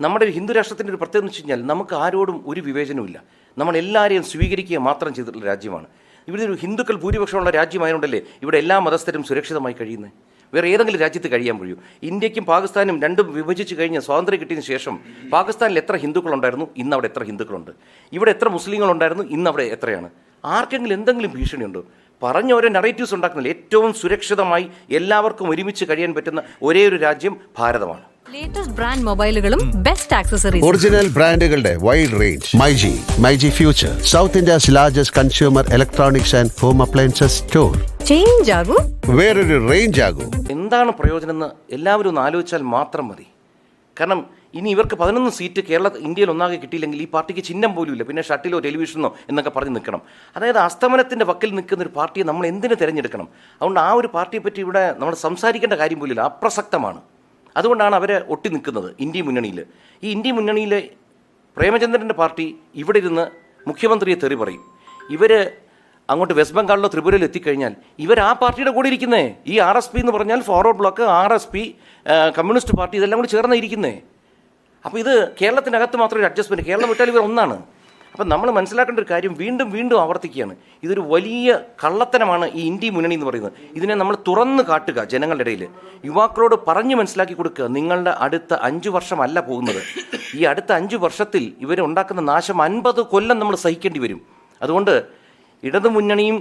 നമ്മുടെ ഒരു ഹിന്ദു രാഷ്ട്രത്തിന്റെ ഒരു പ്രത്യേകത എന്ന് വെച്ച് കഴിഞ്ഞാൽ നമുക്ക് ആരോടും ഒരു വിവേചനവുമില്ല. നമ്മൾ എല്ലാവരെയും സ്വീകരിക്കുക മാത്രം ചെയ്തിട്ടുള്ള രാജ്യമാണ്. ഇവിടെ ഒരു ഹിന്ദുക്കൾ ഭൂരിപക്ഷമുള്ള രാജ്യമായതുകൊണ്ടല്ലേ ഇവിടെ എല്ലാ മതസ്ഥരും സുരക്ഷിതമായി കഴിയുന്നത്? വേറെ ഏതെങ്കിലും രാജ്യത്ത് കഴിയാൻ കഴിയൂ. ഇന്ത്യക്കും പാകിസ്ഥാനും രണ്ടും വിഭജിച്ച് കഴിഞ്ഞ് സ്വാതന്ത്ര്യം കിട്ടിയതിന് ശേഷം പാകിസ്ഥാനിൽ എത്ര ഹിന്ദുക്കളുണ്ടായിരുന്നു? ഇന്ന് അവിടെ എത്ര ഹിന്ദുക്കളുണ്ട്? ഇവിടെ എത്ര മുസ്ലിങ്ങളുണ്ടായിരുന്നു? ഇന്ന് അവിടെ എത്രയാണ്? ആർക്കെങ്കിലും എന്തെങ്കിലും ഭീഷണിയുണ്ടോ? പറഞ്ഞ ഓരോ നറേറ്റീവ്സ് ഉണ്ടാക്കുന്നില്ല ഏറ്റവും സുരക്ഷിതമായി എല്ലാവർക്കും ഒരുമിച്ച് കഴിയാൻ പറ്റുന്ന ഒരേ ഒരു രാജ്യം ഭാരതമാണ്. ലേറ്റസ്റ്റ് ബ്രാൻഡ് മൊബൈലുകളും ബെസ്റ്റ് ആക്സസറീസ് ഒറിജിനൽ ബ്രാൻഡുകളുടെ wide range myG myG future south India's largest consumer electronics and home appliances store change ആകൂ. വേറൊരു റേഞ്ച് ആകൂ. എന്താണ് പ്രയോജനം എന്ന് എല്ലാവരും ഒന്ന് ആലോചിച്ചാൽ മാത്രം മതി. കാരണം ഇനി ഇവർക്ക് പതിനൊന്ന് സീറ്റ് കേരള ഇന്ത്യയിൽ ഒന്നാകെ കിട്ടിയില്ലെങ്കിൽ ഈ പാർട്ടിക്ക് ചിഹ്നം പോലും ഇല്ല പിന്നെ ഷട്ടിലോ ടെലിവിഷനോ എന്നൊക്കെ പറഞ്ഞ് നിൽക്കണം. അതായത് അസ്തമനത്തിന്റെ വക്കിൽ നിൽക്കുന്ന ഒരു പാർട്ടിയെ നമ്മൾ എന്തിനു തിരഞ്ഞെടുക്കണം? അതുകൊണ്ട് ആ ഒരു പാർട്ടിയെ പറ്റി ഇവിടെ നമ്മൾ സംസാരിക്കേണ്ട കാര്യം പോലും ഇല്ല അപ്രസക്തമാണ്. അതുകൊണ്ടാണ് അവർ ഒട്ടി നിൽക്കുന്നത് ഇന്ത്യ മുന്നണിയിൽ ഈ ഇന്ത്യ മുന്നണിയിലെ പ്രേമചന്ദ്രന്റെ പാർട്ടി ഇവിടെ ഇരുന്ന് മുഖ്യമന്ത്രിയെ തെറി പറയും. ഇവർ അങ്ങോട്ട് വെസ്റ്റ് ബംഗാളിലോ ത്രിപുരയിലോ എത്തിക്കഴിഞ്ഞാൽ ഇവർ ആ പാർട്ടിയുടെ കൂടെ ഇരിക്കുന്നേ. ഈ ആർ എസ് പി എന്ന് പറഞ്ഞാൽ forward block R S P communist party ഇതെല്ലാം കൂടി ചേർന്ന് ഇരിക്കുന്നേ. അപ്പോൾ ഇത് കേരളത്തിനകത്ത് മാത്രം ഒരു അഡ്ജസ്റ്റ്മെന്റ് കേരളം വിട്ടാൽ ഇവർ ഒന്നാണ്. അപ്പം നമ്മൾ മനസ്സിലാക്കേണ്ട ഒരു കാര്യം വീണ്ടും വീണ്ടും ആവർത്തിക്കുകയാണ്. ഇതൊരു വലിയ കള്ളത്തനമാണ് ഈ ഇന്ത്യ മുന്നണി എന്ന് പറയുന്നത്. ഇതിനെ നമ്മൾ തുറന്നു കാട്ടുക ജനങ്ങളുടെ ഇടയിൽ യുവാക്കളോട് പറഞ്ഞു മനസ്സിലാക്കി കൊടുക്കുക. നിങ്ങളുടെ അടുത്ത അഞ്ച് വർഷമല്ല പോകുന്നത്. ഈ അടുത്ത അഞ്ച് വർഷത്തിൽ ഇവരുണ്ടാക്കുന്ന നാശം അൻപത് കൊല്ലം നമ്മൾ സഹിക്കേണ്ടി വരും. അതുകൊണ്ട് ഇടതു മുന്നണിയും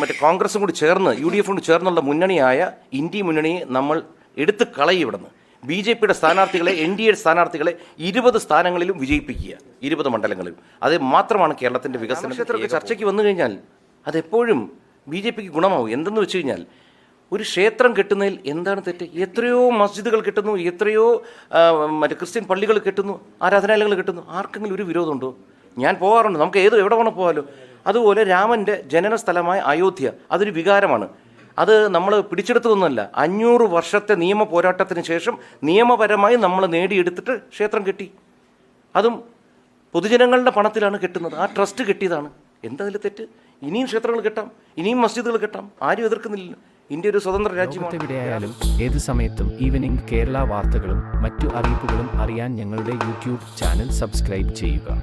മറ്റേ കോൺഗ്രസും കൂടി ചേർന്ന് യു ഡി എഫും കൂടി ചേർന്നുള്ള മുന്നണിയായ ഇന്ത്യ മുന്നണിയെ നമ്മൾ എടുത്ത് കളയും ഇവിടുന്ന്. ബി ജെ പിയുടെ സ്ഥാനാർത്ഥികളെ എൻ ഡി എ സ്ഥാനാർത്ഥികളെ ഇരുപത് സ്ഥാനങ്ങളിലും വിജയിപ്പിക്കുക. ഇരുപത് മണ്ഡലങ്ങളിലും അത് മാത്രമാണ് കേരളത്തിന്റെ വികസന ചർച്ചയ്ക്ക് വന്നു കഴിഞ്ഞാൽ അതെപ്പോഴും ബി ജെ പിക്ക് ഗുണമാവും. എന്തെന്ന് വെച്ച് കഴിഞ്ഞാൽ ഒരു ക്ഷേത്രം കെട്ടുന്നതിൽ എന്താണ് തെറ്റ്? എത്രയോ മസ്ജിദുകൾ കെട്ടുന്നു എത്രയോ മറ്റേ ക്രിസ്ത്യൻ പള്ളികൾ കെട്ടുന്നു ആരാധനാലയങ്ങൾ കെട്ടുന്നു. ആർക്കെങ്കിലും ഒരു വിരോധമുണ്ടോ? ഞാൻ പോകാറുണ്ട്. നമുക്ക് ഏത് എവിടെ വേണം പോകാമല്ലോ അതുപോലെ രാമന്റെ ജനന സ്ഥലമായ അയോധ്യ അതൊരു വികാരമാണ്. അത് നമ്മൾ പിടിച്ചെടുത്തതൊന്നുമല്ല. അഞ്ഞൂറ് വർഷത്തെ നിയമ പോരാട്ടത്തിന് ശേഷം നിയമപരമായി നമ്മൾ നേടിയെടുത്തിട്ട് ക്ഷേത്രം കെട്ടി. അതും പൊതുജനങ്ങളുടെ പണത്തിലാണ് കെട്ടുന്നത്. ആ ട്രസ്റ്റ് കെട്ടിയതാണ്. എന്താ അതിൽ തെറ്റ്? ഇനിയും ക്ഷേത്രങ്ങൾ കെട്ടാം. ഇനിയും മസ്ജിദുകൾ കെട്ടാം. ആരും എതിർക്കുന്നില്ല. ഇന്ത്യ ഒരു സ്വതന്ത്ര രാജ്യമാണ്. ലോകത്തെവിടെയായാലും ഏത് സമയത്തും ഈവനിംഗ് കേരള വാർത്തകളും മറ്റു അറിയിപ്പുകളും അറിയാൻ ഞങ്ങളുടെ യൂട്യൂബ് ചാനൽ സബ്സ്ക്രൈബ് ചെയ്യുക.